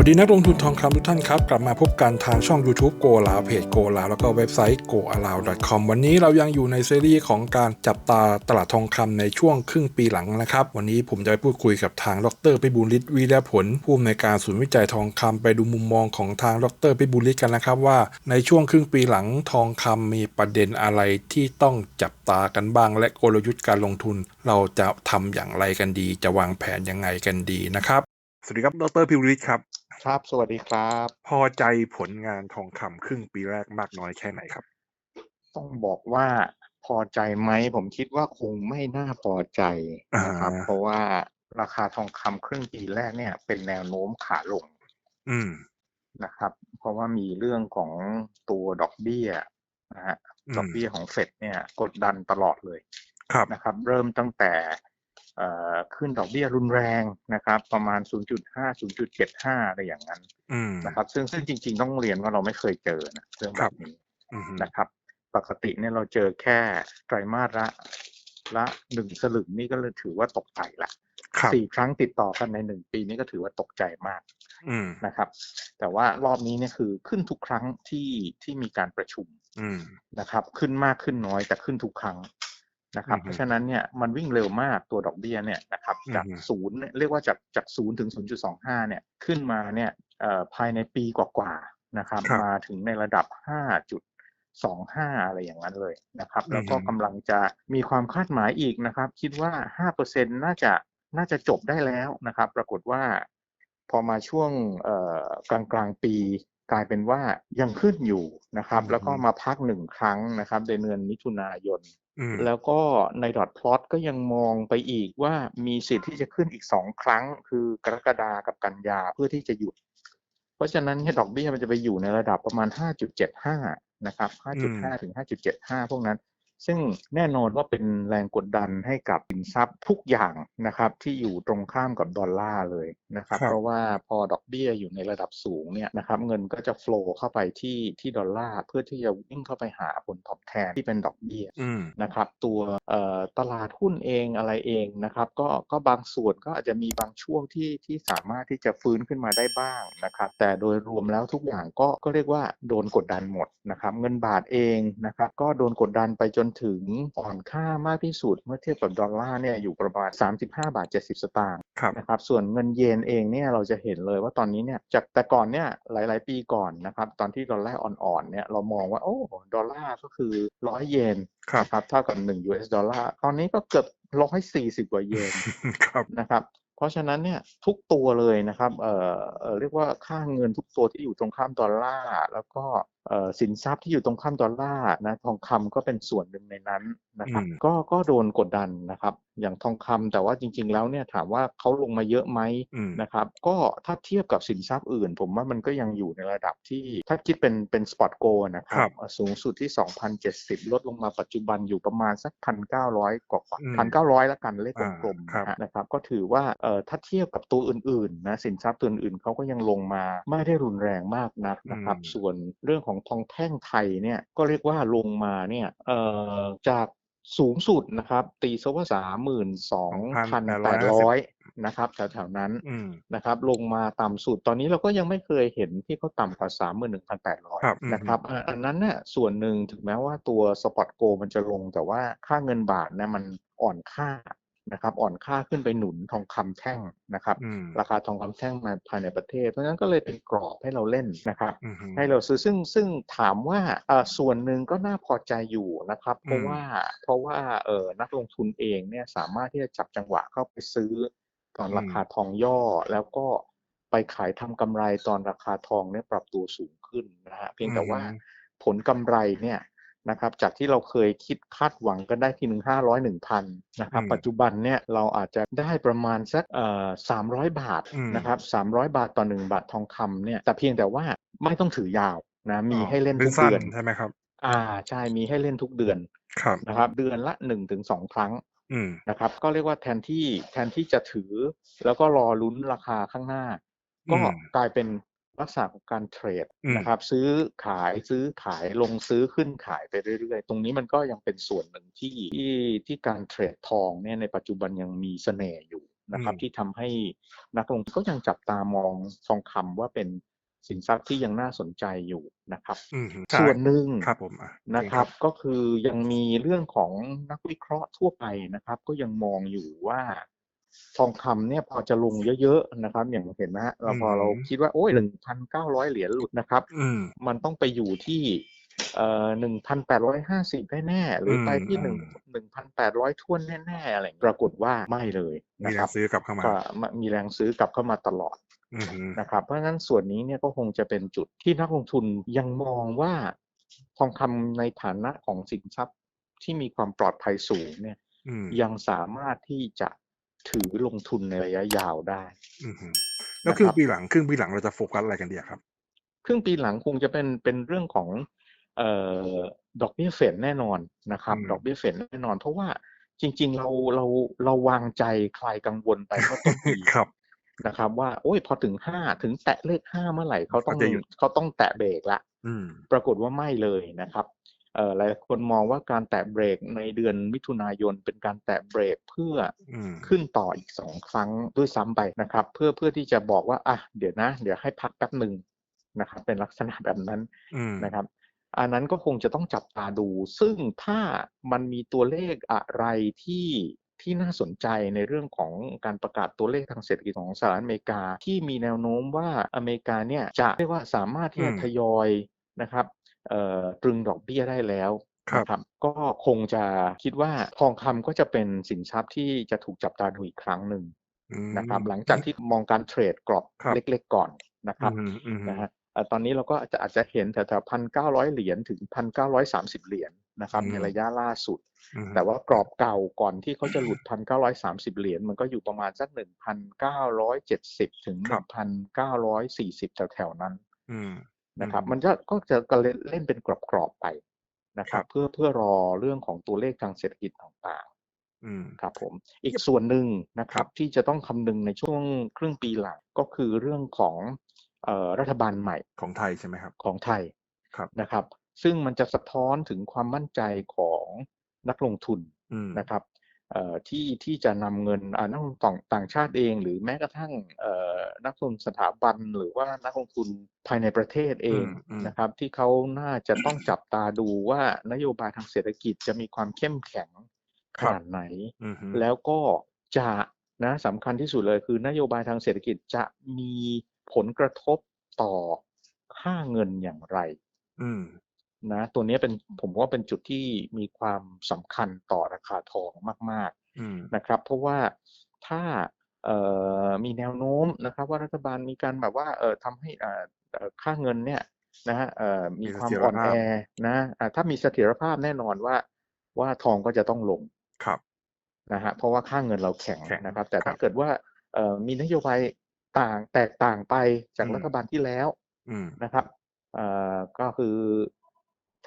วัสดีนักลงทุนทองคำทุกท่านครับ กลับมาพบกันทางช่อง YouTube Go ลาวเพจ Go ลาวแล้วก็เว็บไซต์ goalao.com วันนี้เรายังอยู่ในซีรีส์ของการจับตาตลาดทองคำในช่วงครึ่งปีหลังนะครับ วันนี้ผมจะไปพูดคุยกับทางดรพิบูลฤทธิ์วีรผล ผู้อำนวยการศูนย์วิจัยทองคำไปดูมุมมองของทางดรพิบูลฤทธิ์กันนะครับ ว่าในช่วงครึ่งปีหลังทองคำมีประเด็นอะไรที่ต้องจับตากันบ้าง และกลยุทธ์การลงทุน เราจะทำอย่างไรกันดี จะวางแผนยังไงกันดีนะครับสวัสดีครับดรพิบูลฤทธิ์ครับ ครับ สวัสดีครับ พอใจผลงานทองคำครึ่งปีแรกมากน้อยแค่ไหนครับ ต้องบอกว่าพอใจไหมผมคิดว่าคงไม่น่าพอใจนะครับอ่าเพราะว่าราคาทองคำครึ่งปีแรกเนี่ย เป็นแนวโน้มขาลง อืมนะครับ เพราะว่ามีเรื่องของตัวดอกเบี้ยนะฮะอืมดอกเบี้ยของเฟดเนี่ย กดดันตลอดเลยครับนะครับ เริ่มตั้งแต่เอ่อ ขึ้นดอกเบี้ยรุนแรงนะครับ ประมาณ 0.5 0.75 อะไรอย่างนั้นอืมนะครับ ซึ่งซึ่งจริง ๆ ต้องเรียนว่าเราไม่เคยเจอนะเรื่องคแบรับบนี้อืมนะครับ ปกติเนี่ยเราเจอแค่ไตรมาสละละหนึ่งสลึงนี่ก็เลยถือว่าตกใจละครับสี่ครั้งติดต่อกันในหนึ่งปีนี่ก็ถือว่าตกใจมากอืมนะครับ แต่ว่ารอบนี้เนี่ยคือขึ้นทุกครั้งที่ที่มีการประชุมอืมนะครับ ขึ้นมากขึ้นน้อยแต่ขึ้นทุกครั้ง นะครับอือฮึเพราะฉะนั้นเนี่ยมันวิ่งเร็วมากตัวดอกเบี้ยเนี่ยนะครับจากอือฮึศูนย์เนี่ยเรียกว่าจากจากศูนย์ถึงศูนย์จุดสองห้าเนี่ยขึ้นมาเนี่ยเอ่อภายในปีกว่าๆนะครับครับมาถึงในระดับห้าจุดสองห้าอะไรอย่างนั้นเลยนะครับ แล้วก็อือฮึกำลังจะมีความคาดหมายอีกนะครับ คิดว่าห้าเปอร์เซ็นน่าจะน่าจะจบได้แล้วนะครับ ปรากฏว่า พอมาช่วงเอ่อกลางกลางๆปีกลายเป็นว่ายังขึ้นอยู่นะครับอืมแล้วก็มาพักหนึ่งครั้งนะครับในเดือนมิถุนายนอืม แล้วก็ในดอทพลอตก็ยังมองไปอีกว่ามีสิทธิ์ที่จะขึ้นอีกสองครั้ง คือกรกฎากับกันยาเพื่อที่จะหยุด เพราะฉะนั้นดอกเบี้ยมันจะไปอยู่ในระดับประมาณ 5.75 นะครับ 5.5 ถึง 5.75 พวกนั้น ซึ่งแน่นอนว่าเป็นแรงกดดันให้กับสินทรัพย์ทุกอย่างนะครับที่อยู่ตรงข้ามกับดอลลาร์เลยนะครับครับเพราะว่าพอดอกเบี้ยอยู่ในระดับสูงเนี่ยนะครับเงินก็จะ flow เข้าไปที่ที่ดอลลาร์เพื่อที่จะวิ่งเข้าไปหาผลตอบแทนที่เป็นดอกเบี้ยอืมนะครับตัวเอ่อตลาดหุ้นเองอะไรเองนะครับก็ก็บางส่วนก็อาจจะมีบางช่วงที่ที่สามารถที่จะฟื้นขึ้นมาได้บ้างนะครับแต่โดยรวมแล้วทุกอย่างก็ก็เรียกว่าโดนกดดันหมดนะครับเงินบาทเองนะครับก็โดนกดดันไปจนถึงอ่อนค่ามากที่สุดเมื่อเทียบกับดอลลาร์เนี่ยอยู่ประมาณ 35 บาท 70 สตางค์ครับนะครับส่วนเงินเยนเองเนี่ยเราจะเห็นเลยว่าตอนนี้เนี่ยจากแต่ก่อนเนี่ยหลาย ๆ ปีก่อนนะครับตอนที่ดอลลาร์อ่อนๆเนี่ยเรามองว่าโอ้ดอลลาร์ก็คือร้อยเยนครับนะครับเท่ากับ 1 US ดอลลาร์ตอนนี้ก็เกือบร้อยสี่สิบกว่าเยนครับนะครับเพราะฉะนั้นเนี่ยทุกตัวเลยนะครับเอ่อเอ่อเรียกว่าค่าเงินทุกตัวที่อยู่ตรงข้ามดอลลาร์แล้วก็เอ่อ สินทรัพย์ที่อยู่ตรงข้ามดอลลาร์นะทองคำก็เป็นส่วนหนึ่งในนั้นนะครับอืมก็ก็โดนกดดันนะครับ อย่างทองคำแต่ว่าจริง ๆ แล้วเนี่ยถามว่าเขาลงมาเยอะไหมอืมนะครับ ก็ถ้าเทียบกับสินทรัพย์อื่น ผมว่ามันก็ยังอยู่ในระดับที่ถ้าคิดเป็นเป็นสปอตโกนะคครัรับบเอ่อสูงสุดที่ 2,070 ลดลงมาปัจจุบันอยู่ประมาณสัก 1,900 กว่ากว่าอืม1,900แล้วกันเลขกลมอ่าๆครับนะฮะนะครับก็ถือว่าเอ่อถ้าเทียบกับตัวอื่นๆนะสินทรัพย์ตัวอื่นๆเขาก็ยังลงมาไม่ได้รุนแรงมากนักนะครับอืมส่วนเรื่องของทองแท่งไทยเนี่ยก็เรียกว่าลงมาเนี่ยเอ่อจากสูงสุดนะครับ ตีซะว่า32,800นะครับแถวๆนั้นอืมนะครับ ลงมาต่ำสุดตอนนี้เราก็ยังไม่เคยเห็นที่เขาต่ำกว่าครับอืม31,800นะครับอะอันนั้นน่ะส่วนหนึ่งถึงแม้ว่าตัวสปอตโกมันจะลงแต่ว่าค่าเงินบาทเนี่ยมันอ่อนค่า นะครับ อ่อนค่าขึ้นไปหนุนทองคำแท่งนะครับอืมราคาทองคำแท่งมาภายในประเทศ เพราะฉะนั้นก็เลยเป็นกรอบให้เราเล่นนะครับอืมให้เราซื้อซึ่งซึ่งถามว่าเอ่อส่วนหนึ่งก็น่าพอใจอยู่นะครับ เพราะอืมว่าเพราะว่าเออนักลงทุนเองเนี่ยสามารถที่จะจับจังหวะเข้าไปซื้อตอนราคาทองย่อแล้วก็ไปขายทำกำไรตอนราคาทองเนี่ยปรับตัวสูงขึ้นนะฮะเพียงแต่ว่าอืมผลกำไรเนี่ย นะครับจากที่เราเคยคิดคาดหวังกันได้ทีหนึ่งห้าร้อยหนึ่งพันนะครับอืมปัจจุบันเนี่ยเราอาจจะได้ประมาณสักเอ่อสามร้อยบาทอืมนะครับสามร้อยบาทต่อหนึ่งบาททองคำเนี่ยแต่เพียงแต่ว่าไม่ต้องถือยาวนะมีให้เล่นทุกสั้เดือนใช่ไหมครับอ่าใช่มีให้เล่นทุกเดือนครับนะครับเดือนละหนึ่งถึงสองครั้งอืมนะครับก็เรียกว่าแทนที่แทนที่จะถือแล้วก็รอลุ้นราคาข้างหน้า ก็อืมกลายเป็น ลักษณะของการเทรดอืมนะครับ ซื้อขายซื้อขายลงซื้อขึ้นขายไปเรื่อยๆ ตรงนี้มันก็ยังเป็นส่วนหนึ่งที่ที่ที่การเทรดทองเนี่ยในปัจจุบันยังมีเสน่ห์อยู่นะครับอืมที่ทำให้นักลงทุนก็ยังจับตามองทองคำว่าเป็นสินทรัพย์ที่ยังน่าสนใจอยู่นะครับอืมส่วนหนึ่งครับผมอะนะครับ ก็คือยังมีเรื่องของนักวิเคราะห์ทั่วไปนะครับ ก็ยังมองอยู่ว่า ทองคำเนี่ยพอจะลงเยอะๆนะครับ อย่างเห็นไหมฮะเราพอเราคิดว่าโอ้ยหนึ่งพันเก้าร้อยเหรียญหลุดนะครับอืมมันต้องไปอยู่ที่เอ่อหนึ่งพันแปดร้อยห้าสิบแน่ๆหรือไปที่อืหนึ่งมหนึ่งพันแปดร้อยท่วนแน่ๆอะไรปรากฏว่าไม่เลยมีนะแรครังบซื้อกลับเข้ามาก็มีแรงซื้อกลับเข้ามาตลอดอืมนะครับ เพราะฉะนั้นส่วนนี้เนี่ยก็คงจะเป็นจุดที่นักลงทุนยังมองว่าทองคำในฐานะของสินทรัพย์ที่มีความปลอดภัยสูงเนี่ยอืมยังสามารถที่จะ ถือลงทุนในระยะยาวได้อืมแล้วครึ่งปีหลังครึ่งปีหลังเราจะโฟกัสอะไรกันดีอะครับครึ่งปีหลังคงจะเป็นเป็นเรื่องของเอ่อดอกเบี้ยเฟดแน่นอนนะครับอืมดอกเบี้ยเฟดแน่นอน เพราะว่าจริง ๆ เราเราเราวางใจคลายกังวลไปเมื่อต้นปีครับนะครับ ว่าโอ้ยพอถึงห้าถึงแตะเลขห้าเมื่อไหร่เขาต้องเขาจะหยุดเขาต้องแตะเบรกละอืมปรากฏว่าไม่เลยนะครับเอ่อ หลายคนมองว่าการแตะเบรกในเดือนมิถุนายนเป็นการแตะเบรกเพื่ออืมขึ้นต่ออีกสองครั้งด้วยซ้ำไปนะครับ เพื่อเพื่อที่จะบอกว่าอะเดี๋ยวนะ เดี๋ยวให้พักแป๊บหนึ่งนะครับ เป็นลักษณะแบบนั้นอืมนะครับ อันนั้นก็คงจะต้องจับตาดู ซึ่งถ้ามันมีตัวเลขอะไรที่ที่น่าสนใจในเรื่องของการประกาศตัวเลขทางเศรษฐกิจของสหรัฐอเมริกาที่มีแนวโน้มว่าอเมริกาเนี่ยจะเรียกว่าสามารถที่จะอืมทยอยนะครับเอ่อ ตรึงดอกเบี้ยได้แล้วครับนะครับก็คงจะคิดว่าทองคำก็จะเป็นสินทรัพย์ที่จะถูกจับตาดูอีกครั้งหนึ่งอืมนะครับหลังจากที่มองการเทรดกรอบครับเล็กๆก่อนนะครับอืมอืมนะฮะเอ่อตอนนี้เราก็อาจจะอาจจะเห็นแถวๆพันเก้าร้อยเหรียญถึงพันเก้าร้อยสามสิบเหรียญนะครับอืมในระยะล่าสุดอืมแต่ว่ากรอบเก่าก่อนที่เขาจะหลุดพันเก้าร้อยสามสิบเหรียญมันก็อยู่ประมาณสักหนึ่งพันเก้าร้อยเจ็ดสิบถึงหนึ่งพันเก้าร้อยสี่สิบแถวๆนั้นอืม นะครับอืมมันจะก็จะก็เล่นเล่นเป็นกรอบๆไปนะครัครับบเพื่อเพื่อรอเรื่องของตัวเลขทางเศรษฐกิจต่างๆอืมครับผมอีกส่วนหนึ่งนะคครัรับบที่จะต้องคำนึงในช่วงครึ่งปีหลังก็คือเรื่องของเอ่อรัฐบาลใหม่ของไทยใช่ไหมครับ ของไทยครับนะครับ ซึ่งมันจะสะท้อนถึงความมั่นใจของนักลงทุนอืมนะครับเอ่อ ที่ที่จะนำเงินอ่านักลงทุนต่างต่างชาติเอง หรือแม้กระทั่งเอ่อนักลงทุนสถาบัน หรือว่านักลงทุนภายในประเทศเองอืมอืมนะครับ ที่เขาน่าจะต้องจับตาดูว่านโยบายทางเศรษฐกิจจะมีความเข้มแข็งขนาดไหนอืมฮึแล้วก็จะนะสำคัญที่สุดเลยคือนโยบายทางเศรษฐกิจจะมีผลกระทบต่อค่าเงินอย่างไรอืม นะตัวนี้เป็นผมว่าเป็นจุดที่มีความสำคัญต่อราคาทองมากอืมๆนะครับ เพราะว่าถ้าเอ่อมีแนวโน้มนะครับ ว่ารัฐบาลมีการแบบว่าเอ่อทำให้อ่าเอ่อค่าเงินเนี่ยนะฮะเอ่อมีมีความเสถียรอ่อนภาพแอนะอ่าถ้ามีเสถียรภาพแน่นอนว่า ว่าทองก็จะต้องลงครับนะฮะเพราะว่าค่าเงินเราแข็งแข็งนะครับ แต่ครัถ้าบเกิดว่าเอ่อมีนโยบายต่างแตกต่างไปจากอืมรัฐบาลที่แล้วอืมนะครับเอ่อก็คือ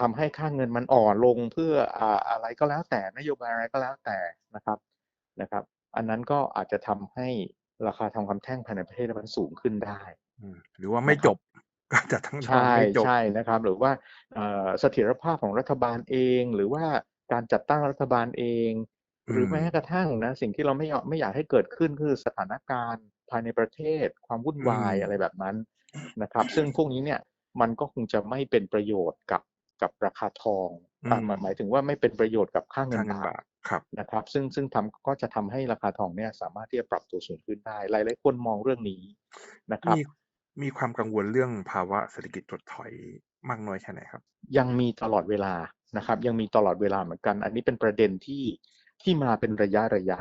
ทำให้ค่าเงินมันอ่อนลงเพื่ออ่าอะไรก็แล้วแต่นโยบายอะไรก็แล้วแต่นะครับนะครับ อันนั้นก็อาจจะทำให้ราคาทองคำแท่งภายในประเทศมันสูงขึ้นได้อืมหรือว่าไม่นะครับจบการจัดทั้งทองใช่ไม่จบใช่นะครับ หรือว่าเอ่อเสถียรภาพของรัฐบาลเอง หรือว่าการจัดตั้งรัฐบาลเอง หรือมแม้กระทั่งนะ สิ่งที่เราไม่อยากไม่อยากให้เกิดขึ้นคือสถานการณ์ภายในประเทศ ความวุ่นวายอืมอะไรแบบนั้นนะครับ ซึ่งพวกนี้เนี่ยมันก็คงจะไม่เป็นประโยชน์กับ กับราคาทองอะหมายหมายถึงว่าไม่เป็นประโยชน์กับค่าเงินค่าเงินบาบาททครับนะครับ ซึ่งซึ่งทำก็จะทำให้ราคาทองเนี่ยสามารถที่จะปรับตัวสูงขึ้นได้ หลายๆคนมองเรื่องนี้นะครับมีมีความกังวลเรื่องภาวะเศรษฐกิจถดถอยมากน้อยแค่ไหนครับ ยังมีตลอดเวลานะครับ ยังมีตลอดเวลาเหมือนกัน อันนี้เป็นประเด็นที่ที่มาเป็นระยะระยะ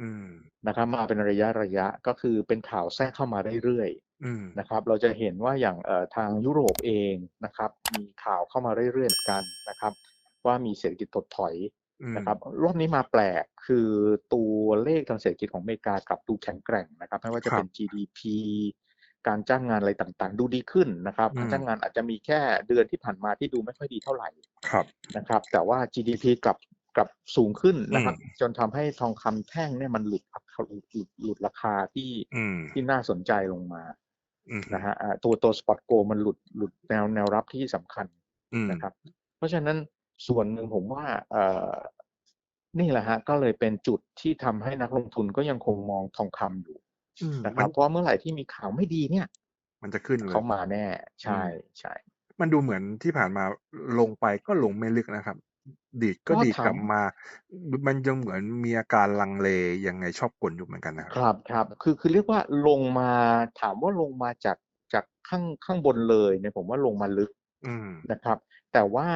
อืมนะครับมาเป็นระยะระยะก็คือเป็นข่าวแทรกเข้ามาเรื่อยอืมๆ นะครับ เราจะเห็นว่าอย่างเอ่อทางยุโรปเองนะครับ มีข่าวเข้ามาเรื่อยๆเหมือนกันนะครับ ว่ามีเศรษฐกิจถดถอยอืมนะครับรอบนี้มาแปลกคือตัวเลขทางเศรษฐกิจของอเมริกากลับดูแข็งแกร่งนะครับไม่ว่าจะครับเป็น GDP การจ้างงานอะไรต่างๆ ดูดีขึ้นนะครับอืมการจ้างงานอาจจะมีแค่เดือนที่ผ่านมาที่ดูไม่ค่อยดีเท่าไหร่ครับนะครับ แต่ว่า GDP กลับกลับสูงขึ้นนะครับอืมจนทำให้ทองคำแท่งเนี่ยมันหลุดหลุดหลุดหลุดราคาที่อืมที่น่าสนใจลงมาอืม นะฮะอ่าตัวตัวสปอตโกมันหลุดหลุดแนวแนวรับที่สำคัญอืมนะครับ เพราะฉะนั้นส่วนหนึ่งผมว่าเอ่อนี่แหละฮะก็เลยเป็นจุดที่ทำให้นักลงทุนก็ยังคงมองทองคำอยู่อืมนะคมัรันบเพราะเมื่อไหร่ที่มีข่าวไม่ดีเนี่ย มันจะขึ้นเลยเขามาแน่ ใช่อืมใช่ มันดูเหมือนที่ผ่านมาลงไปก็ลงไม่ลึกนะครับ ดีดก็ก็ดีดถามกลับมามันยังเหมือนมีอาการลังเลยังไงชอบกลอยู่เหมือนกันนะคครับรับ ครับ คือ คือเรียกว่าลงมา ถามว่าลงมาจาก จากข้าง ข้างบนเลยเนี่ย ผมว่าลงมาลึกอืม นะครับ แต่ว่า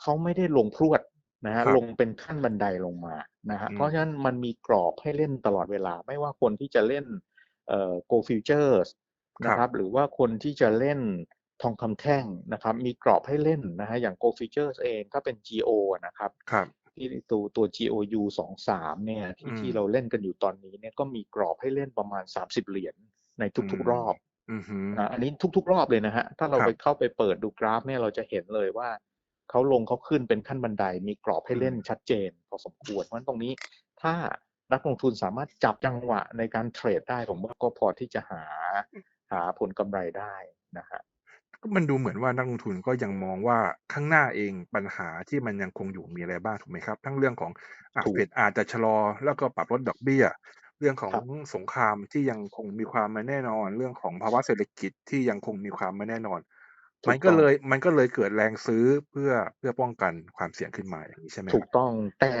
เขาไม่ได้ลงพรวดนะฮะครับ ลงเป็นขั้นบันไดลงมานะฮะอืมเพราะฉะนั้นมันมีกรอบให้เล่นตลอดเวลา ไม่ว่าคนที่จะเล่น เอ่อ go futures นะครับ หรือว่าคนที่จะเล่น ทองคำแท่งนะครับ มีกรอบให้เล่นนะฮะอย่าง go futures เองถ้าเป็น GO นะครับครับที่ตัวตัว GOU สองสามเนี่ยที่อืมที่เราเล่นกันอยู่ตอนนี้เนี่ยก็มีกรอบให้เล่นประมาณ 30 เหรียญในทุกอืมๆรอบอือหือนะอันนี้ทุกๆ รอบเลยนะฮะ ถ้าเราครับไปเข้าไปเปิดดูกราฟเนี่ยเราจะเห็นเลยว่าเขาลงเขาขึ้นเป็นขั้นบันได มีกรอบให้เล่นอืมชัดเจน พอสมควรเพราะฉะนั้นตรงนี้ถ้านักลงทุนสามารถจับจังหวะในการเทรดได้ผมว่าก็พอที่จะหาหาผลกำไรได้นะฮะก็ มันดูเหมือนว่านักลงทุนก็ยังมองว่าข้างหน้าเองปัญหาที่มันยังคงอยู่มีอะไรบ้างถูกไหมครับ ทั้งเรื่องของอะถูกเฟดอาจจะชะลอ แล้วก็ปรับลดดอกเบี้ย เรื่องของครับสงครามที่ยังคงมีความไม่แน่นอน เรื่องของภาวะเศรษฐกิจที่ยังคงมีความไม่แน่นอนถูมันกก็ต้องเลยมันก็เลยเกิดแรงซื้อเพื่อเพื่อป้องกันความเสี่ยงขึ้นมาอย่างนี้ใช่ไหมคถูรักบต้องแต่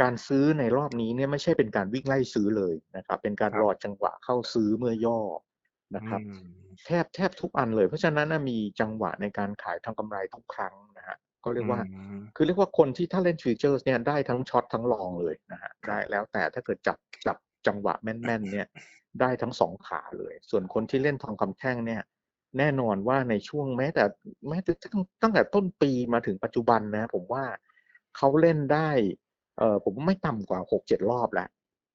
การซื้อในรอบนี้เนี่ยไม่ใช่เป็นการวิ่งไล่ซื้อเลยนะครับเป็นการครับรอจังหวะเข้าซื้อเมื่อย่อ นะครับอืมแทบแทบทุกอันเลย เพราะฉะนั้นนะมีจังหวะในการขายทำกำไรทุกครั้งนะฮะก็เรียกว่าอืมคือเรียกว่าคนที่ถ้าเล่นฟิวเจอร์สเนี่ยได้ทั้งช็อตทั้งลองเลยนะฮะครับได้แล้วแต่ถ้าเกิดจับจับจังหวะแม่นๆเนี่ยได้ทั้งสองขาเลย ส่วนคนที่เล่นทองคำแท่งเนี่ย แน่นอนว่าในช่วงแม้แต่แม้แต่ตั้งตั้งแต่ต้นปีมาถึงปัจจุบันนะผมว่าเขาเล่นได้เออผมว่าไม่ต่ำกว่าหกเจ็ดรอบแล้ว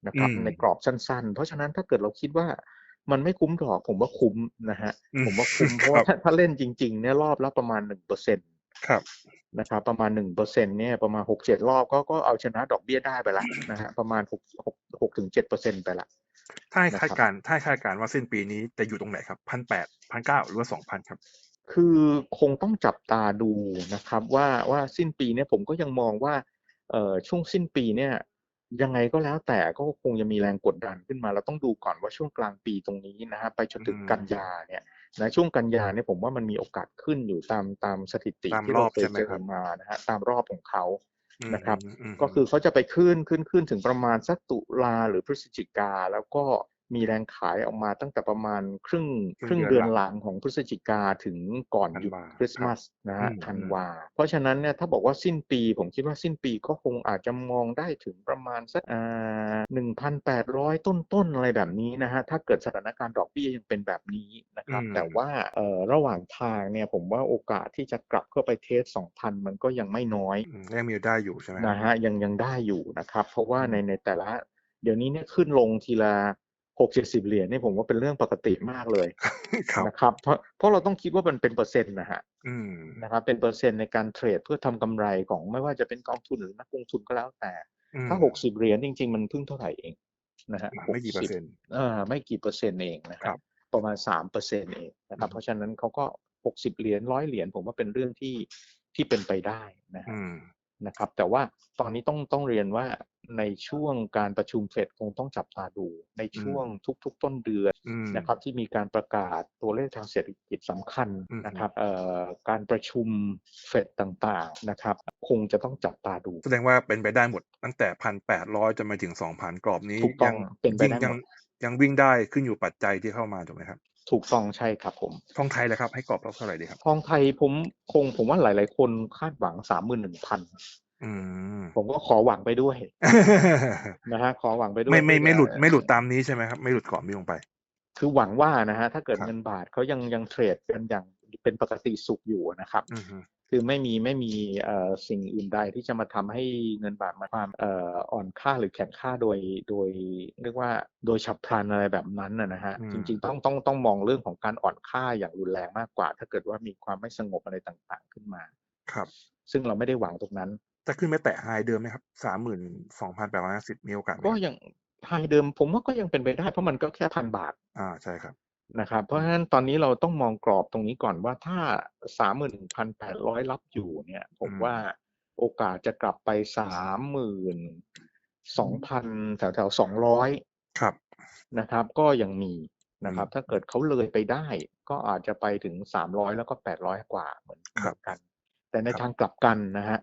นะครับอืมในกรอบสั้นๆ เพราะฉะนั้นถ้าเกิดเราคิดว่า มันไม่คุ้มดอกผมว่าคุ้มนะฮะอืมผมว่าคุ้มเพคราะรัว่าบถ้าถ้าเล่นจริงๆเนี่ยรอบละประมาณหนึ่งเปอร์เซ็นตครับนะครับประมาณหนึ่งเปอร์เซ็นเนี่ยประมาณหกเจ็ดรอบก็ก็เอาชนะดอกเบี้ยได้ไปละนะฮะประมาณหกหกหกถึงเจ็ดเปอร์เซ็นไปละถ้าให้นะครับคาดการณ์ถ้าให้คาดการณ์ว่าสิ้นปีนี้จะอยู่ตรงไหนครับพันแปดพันเก้าหรือว่าสองพันครับ คือคงต้องจับตาดูนะครับว่าว่าสิ้นปีเนี่ยผมก็ยังมองว่าเอ่อช่วงสิ้นปีเนี่ย ยังไงก็แล้วแต่ก็คงจะมีแรงกดดันขึ้นมา เราต้องดูก่อนว่าช่วงกลางปีตรงนี้นะฮะไปจนถึงอืมกันยาเนี่ยนะช่วงกันยาเนี่ยผมว่ามันมีโอกาสขึ้นอยู่ตามตามสถิติตามที่รเราอบเคยใช่ไหมเจครัอบมานะฮะตามรอบของเขาอืมนะครับอืมก็คือเขาจะไปขึ้นขึ้นขึ้นถึงประมาณสักตุลาหรือพฤศจิกาแล้วก็ มีแรงขายออกมาตั้งแต่ประมาณครึ่งครึ่งเดือนหลังของพฤศจิกาถึงก่อนหยุดคริสต์มาสนะฮะธันวา เพราะฉะนั้นเนี่ยถ้าบอกว่าสิ้นปีผมคิดว่าสิ้นปีก็คงอาจจะมองได้ถึงประมาณสักอ่าหนึ่งพันแปดร้อยต้นๆ อะไรแบบนี้นะฮะ ถ้าเกิดสถานการณ์ดอกเบี้ยยังเป็นแบบนี้นะครับอืมแต่ว่าเอ่อระหว่างทางเนี่ยผมว่าโอกาสที่จะกลับเข้าไปเทสสองพันมันก็ยังไม่น้อยอืมยังมีได้อยู่ใช่ไหมนะฮะยังยังได้อยู่นะครับ เพราะว่าอืมในในแต่ละเดี๋ยวนี้เนี่ยขึ้นลงทีละ หกเจ็ดสิบเหรียญเนี่ยผมว่าเป็นเรื่องปกติมากเลยครับนะครับ เพราะเพราะเราต้องคิดว่ามันเป็นเปอร์เซ็นต์นะฮะอืมนะครับเป็นเปอร์เซ็นต์ในการเทรดเพื่อทำกำไรของไม่ว่าจะเป็นกองทุนหรือนักลงทุนก็แล้วแต่อืมถ้าหกสิบเหรียญจริง ๆ มันเพิ่งเท่าไหร่เองนะฮะอ่าไม่กี่เปอร์เซ็นต์อ่าไม่กี่เปอร์เซ็นต์เองนะคครัรับบประมาณสามเปอร์เซ็นต์เองนะครับอืมเพราะฉะนั้นเขาก็หกสิบเหรียญร้อยเหรียญผมว่าเป็นเรื่องที่ที่เป็นไปได้นะฮะอืม นะครับ แต่ว่าตอนนี้ต้องต้องเรียนว่าในช่วงการประชุมเฟดคงต้องจับตาดู ในช่วงทุก ๆ ต้นเดือนอืมนะครับ ที่มีการประกาศตัวเลขทางเศรษฐกิจสำคัญอืมนะครับเอ่อการประชุมเฟดต่างๆนะครับ คงจะต้องจับตาดู แสดงว่าเป็นไปได้หมดตั้งแต่พันแปดร้อยจนไปถึงสองพันกรอบนี้ถูกต้ยัองเป็นไปยิ่งได้หมดยังยังวิ่งได้ขึ้นอยู่ปัจจัยที่เข้ามาถูกไหมครับ ถูกต้องใช่ครับผมทองไทยเลยครับ ให้กรอบเราเท่าไหร่ดีครับทองไทยผมคงผมว่าหลาย ๆ คนคาดหวังสามหมื่นหนึ่งพันอืมผมก็ขอหวังไปด้วยนะฮะขอหวังไปด้วยไม่ไม่ไม่หลุดเพื่อไม่หลุดตามนี้ใช่ไหมครับ ไม่หลุดกรอบนี้ลงไป คือหวังว่านะฮะถ้าเกิดครับเงินบาทเขายังยังเทรดกันอย่างเป็นปกติสุขอยู่นะครับอืมฮึ คือไม่มีไม่มีเอ่อสิ่งอื่นใดที่จะมาทำให้เงินบาทมาความเอ่ออ่อนค่าหรือแข็งค่าโดยโดยเรียกว่าโดยฉับพลันอะไรแบบนั้นนะนะฮะอืมจริง ๆ ต้องต้องต้องมองเรื่องของการอ่อนค่าอย่างรุนแรงมากกว่า ถ้าเกิดว่ามีความไม่สงบอะไรต่างๆขึ้นมาครับ ซึ่งเราไม่ได้หวังตรงนั้น จะขึ้นไปแตะไฮเดิมไหมครับสามหมื่นสองพันแปดร้อยห้าสิบมีโอกาสไหมก็ครับยังไฮเดิมผมว่าก็ยังเป็นไปได้เพราะมันก็แค่พันบาท อ่าใช่ครับ นะครับ เพราะฉะนั้นตอนนี้เราต้องมองกรอบตรงนี้ก่อนว่าถ้าสามหมื่นพันแปดร้อยรับอยู่เนี่ย ผมอืมว่าโโอกาสจะกลับไปสามหมื่นสองพันแถวแถวสองร้อยครับนะครับ ก็ยังมีนะครับ ถ้าเกิดเขาเลยไปได้ ก็อาจจะไปถึงสามร้อยแล้วก็แปดร้อยกว่าเหมือนครับกัน แต่ในครับทางกลับกันนะฮะ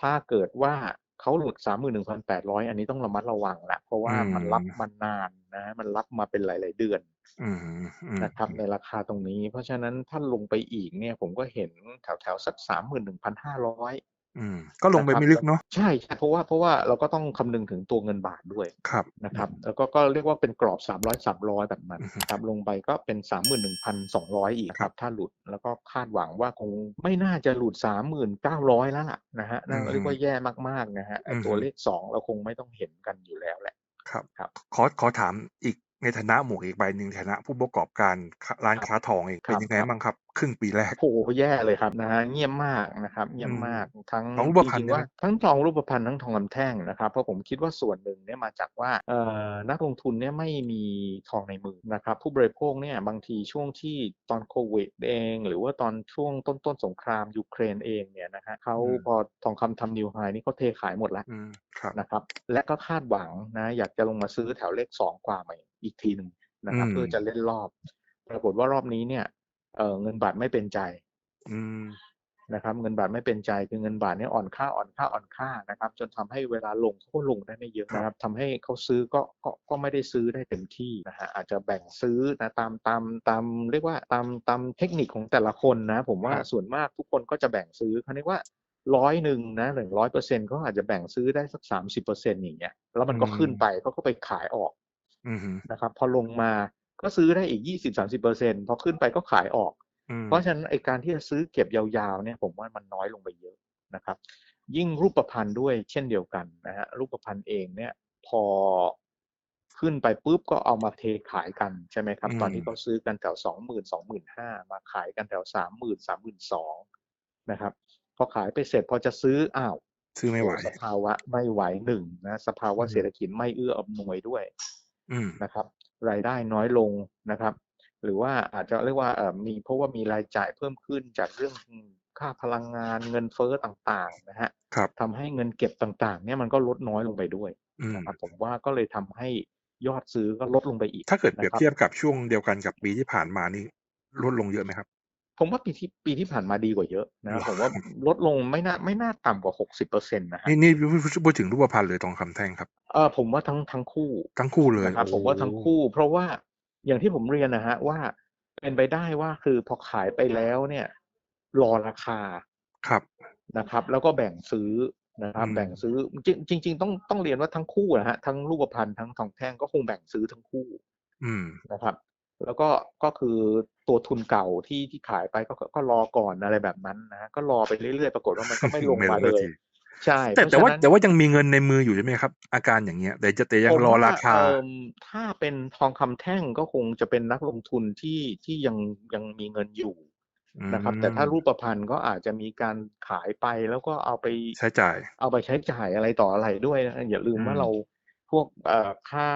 ถ้าเกิดว่าเขาหลุดสามหมื่นหนึ่งพันแปดร้อยอันนี้ต้องระมัดระวังละเพราะว่ามันรับมานาน นะมันรับมาเป็นหลาย ๆ เดือนอืมอืมนะครับในราคาตรงนี้ เพราะฉะนั้นถ้าลงไปอีกเนี่ยผมก็เห็นแถวแถวๆสักสามหมื่นหนึ่งพันห้าร้อยอืมก็ลงไปไม่ลึกเนาะใช่ใช่เพราะว่าเพราะว่าเราก็ต้องคำนึงถึงตัวเงินบาทด้วยครับนะครับ แล้วก็ก็เรียกว่าเป็นกรอบสามร้อยสามร้อยแบบนั้นอือฮึครับลงไปก็เป็นสามหมื่นหนึ่งพันสองร้อยอีกครับ ถ้าหลุดแล้วก็คาดหวังว่าคงไม่น่าจะหลุดสามหมื่นเก้าร้อยแล้วล่ะนะฮะนั่นเรียกว่าแย่มากๆนะฮะไอ้ตัวเลขสองเราคงไม่ต้องเห็นกันอยู่แล้วแหละ ครับ ครับ ขอ ขอถามอีกในฐานะหมวกอีกใบหนึ่ง ฐานะผู้ประกอบการร้านค้าทองเองครับเป็นยังไงบ้างครับ ครึ่งปีแรกโอ้โหแย่เลยครับนะฮะเงียบมากนะครับเงียบอืมมากทั้งทองรูปพรรณจริงเนี่ยๆว่านะทั้งทองรูปพรรณทั้งทองคำแท่งนะครับเพราะผมคิดว่าส่วนหนึ่งเนี่ยมาจากว่าเอ่อนักลงทุนเนี่ยไม่มีทองในมือนะครับผู้บริโภคเนี่ยบางทีช่วงที่ตอนโควิดเอง หรือว่าตอนช่วงต้นต้นๆสงครามยูเครนเองเนี่ยนะฮะเขาพอทองคำทำนิวไฮนี่เขาเทขายหมดแล้วอืมครับนะครับและก็คาดหวังนะอยากจะลงมาซื้อแถวเลขสองกว่าใหม่อีกทีหนึ่งนะครับอืมเพื่อจะเล่นรอบ ปรากฏว่ารอบนี้เนี่ย เอ่อเงินบาทไม่เป็นใจอืมนะครับ เงินบาทไม่เป็นใจคือเงินบาทเนี่ยอ่อนค่าอ่อนค่าอ่อนค่านะครับ จนทำให้เวลาลงเขาก็ลงได้ไม่เยอะนะครับทำให้เขาซื้อก็ก็ก็ไม่ได้ซื้อได้เต็มที่นะฮะอาจจะแบ่งซื้อนะตามตามตามเรียกว่าตามตามเทคนิคของแต่ละคนนะ ผมว่าครับส่วนมากทุกคนก็จะแบ่งซื้อเขาเรียกว่าร้อยหนึ่งนะหรือร้อยเปอร์เซ็นต์เขาอาจจะแบ่งซื้อได้สักสามสิบเปอร์เซ็นต์อย่างเงี้ยแล้วมันก็ขึ้นไปเขาก็ไปขายออกอืมนะครับ พอลงมา ก็ซื้อได้อีกยี่สิบสามสิบเปอร์เซ็นต์พอขึ้นไปก็ขายออกอืมเพราะฉะนั้นไอการที่จะซื้อเก็บยาวๆเนี่ยผมว่ามันน้อยลงไปเยอะนะครับ ยิ่งรูปพันธ์ด้วยเช่นเดียวกันนะฮะรูปพันธ์เองเนี่ยพอขึ้นไปปุ๊บก็เอามาเทขายกันใช่ไหมครับ ตอนนี้เขาซื้อกันแถวสองหมื่นสองหมื่นห้ามาขายกันแถวสามหมื่นสามหมื่นสองนะครับพอขายไปเสร็จพอจะซื้ออ้าวซื้อไม่ไหวสภาวะไม่ไหวหนึ่งนะสภาวะอืมเศรษฐกิจไม่เอื้ออำนวยด้วยอืมนะครับ รายได้น้อยลงนะครับ หรือว่าอาจจะเรียกว่าเอ่อมีเพราะว่ามีรายจ่ายเพิ่มขึ้นจากเรื่องค่าพลังงานเงินเฟ้อต่างๆนะฮะครับทำให้เงินเก็บต่างๆ เนี่ยมันก็ลดน้อยลงไปด้วยอืมนะครับผมว่าก็เลยทำให้ยอดซื้อก็ลดลงไปอีก ถ้าเกิดเปรียบนะครับเทียบกับช่วงเดียวกันกับปีที่ผ่านมานี่ลดลงเยอะไหมครับ ผมว่าปีที่ปีที่ผ่านมาดีกว่าเยอะนะครับผมว่าลดลงไม่น่าไม่น่าต่ำกว่าหกสิบเปอร์เซ็นต์นะฮะนี่นี่พูดถึงรูปพรรณหรือทองคำแท่งครับเออผมว่าทั้งทั้งคู่ ทั้งคู่เลยนะครับโอ้ผมว่าทั้งคู่ เพราะว่าอย่างที่ผมเรียนนะฮะว่าเป็นไปได้ว่าคือพอขายไปแล้วเนี่ย รอราคาครับนะครับ แล้วก็แบ่งซื้อนะครับอืมแบ่งซื้อจริงจริงๆต้องต้องเรียนว่าทั้งคู่นะฮะทั้งรูปพรรณทั้งทองแท่งก็คงแบ่งซื้อทั้งคู่ อืมนะครับ แล้วก็ก็คือ ตัวทุนเก่าที่ที่ขายไปก็ก็ก็รอก่อนอะไรแบบนั้นนะฮะก็รอไปเรื่อยๆปรากฏว่ามันก็ไม่ลงไม่ลงมาเลสักยทีใช่แต่เพแต่ระฉะว่านั้นแต่ว่ายังมีเงินในมืออยู่ใช่ไหมครับ อาการอย่างเงี้ย แต่จะแต่ยังผมรอว่าราคาเอิ่มถ้าเป็นทองคำแท่งก็คงจะเป็นนักลงทุนที่ที่ยังยังมีเงินอยู่นะครับ แต่ถ้ารูปพรรณก็อาจจะมีการขายไปแล้วก็เอาไปใช้จ่าย เอาไปใช้จ่ายอะไรต่ออะไรด้วยนะอย่าลืมว่าอืมเราพวกเอ่อค่า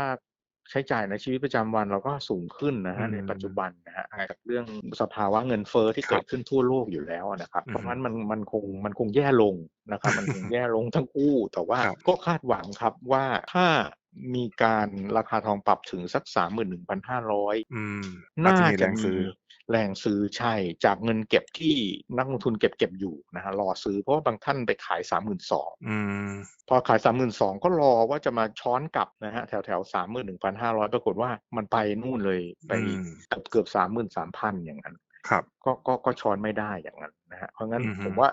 ใช้จ่ายในชีวิตประจำวันเราก็สูงขึ้นนะฮะอืมในปัจจุบันนะฮะจากเรื่องสภาวะเงินเฟ้อที่ครับเกิดขึ้นทั่วโลกอยู่แล้วนะครับอืมเพราะฉะนั้นมันมันคงมันคงแย่ลงนะครับมันคงแย่ลงทั้งคู่ แต่ว่าครับก็คาดหวังครับว่าถ้ามีการราคาทองปรับถึงสักสามหมื่นหนึ่งพันห้าร้อยอืมอาจน่าจะมี แรจะงมีซื้อแรงซื้อใช่จากเงินเก็บที่นักลงทุนเก็บเก็บอยู่นะฮะรอซื้อเพราะว่าบางท่านไปขายสามหมื่นสองอืมพอขายสามหมื่นสองก็รอว่าจะมาช้อนกลับนะฮะแถวแถวสามหมื่นหนึ่งพันห้าร้อยปรากฏว่ามันไปนู่นเลยไปอืมเกือบเกือบสามหมื่นสามพันอย่างนั้นครับก็ก็ก็ช้อนไม่ได้อย่างนั้นนะฮะเพราะงั้นอือฮึผมว่า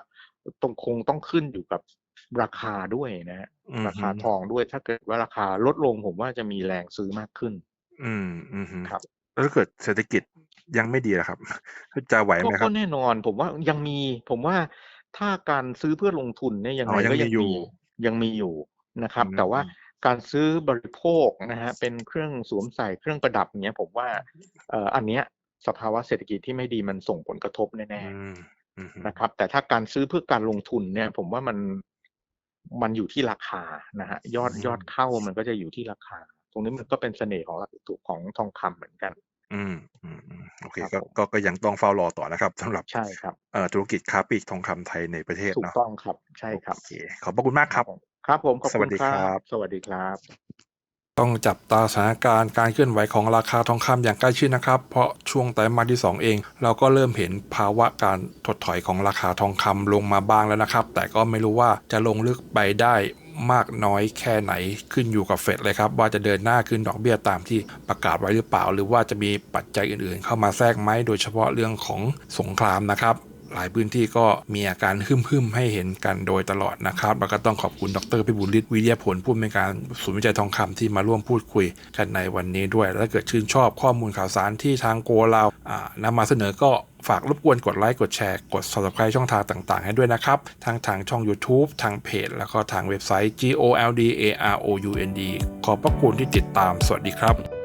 ตรงคงต้องขึ้นอยู่กับราคาด้วยนะฮะอืมราคาทองด้วยถ้าเกิดว่าราคาลดลงผมว่าจะมีแรงซื้อมากขึ้น อืมอืมครับแล้วถ้าเกิดเศรษฐกิจ ยังไม่ดีล่ะครับ จะไหวไหก็มคก็รับแน่นอน ผมว่ายังมี ผมว่าถ้าการซื้อเพื่อลงทุนเนี่ยยังอ๋ไงอยังก็มียังอยู่มียังมีอยู่นะครับอืมแต่ว่าการซื้อบริโภคนะฮะเป็นเครื่องสวมใส่เครื่องประดับเนี้ยผมว่าเอ่ออันเนี้ยสภาวะเศรษฐกิจที่ไม่ดีมันส่งผลกระทบแน่อืมอืมๆนะครับ แต่ถ้าการซื้อเพื่อการลงทุนเนี่ย ผมว่ามันมันอยู่ที่ราคานะฮะยอดยอดเข้ามันก็จะอยู่ที่ราคา ตรงนี้มันก็เป็นเสน่ห์ของของทองคำเหมือนกัน อืมอืมอืมโโอเคครับก็ผม ก็ก็ยังต้องเฝ้ารอต่อนะครับสำหรับใช่ครับ เอ่อธุรกิจค้าปลีกทองคำไทยในประเทศถูกเนาะต้องครับ ใช่ครับโอเคขอบพระคุณมากครับผมครับผมขอบสวัคุสณดีคครัรับ บ สวัสดีครับ ต้องจับตาสถานการณ์การเคลื่อนไหวของราคาทองคำอย่างใกล้ชิดนะครับ เพราะช่วงไตรมาสที่ 2 เอง เราก็เริ่มเห็นภาวะการถดถอยของราคาทองคำลงมาบ้างแล้วนะครับ แต่ก็ไม่รู้ว่าจะลงลึกไปได้ มากน้อยแค่ไหนขึ้นอยู่กับเฟดเลยครับ ว่าจะเดินหน้าขึ้นดอกเบี้ยตามที่ประกาศไว้หรือเปล่า หรือว่าจะมีปัจจัยอื่นๆ เข้ามาแทรกไหมโดยเฉพาะเรื่องของสงครามนะครับหลายพื้นที่ก็มีอาการฮึ่มๆให้เห็นกันโดยตลอดนะครับ แล้วก็ต้องขอบคุณดรพิบูลฤทธิ์วิทยาผลผู้อำนวยการศูนย์วิจัยทองคำที่มาร่วมพูดคุยกันในวันนี้ด้วย และเกิดชื่นชอบข้อมูลข่าวสารที่ทางโกเราอ่านำมาเสนอก็ ฝากรบกวนกดไลค์กดแชร์กด subscribe ช่องทางต่าง ๆ ให้ด้วยนะครับทั้งทางช่อง YouTube ทางเพจ แล้วก็ทางเว็บไซต์ g o l d a r o u n d ขอบพระคุณที่ติดตามสวัสดีครับ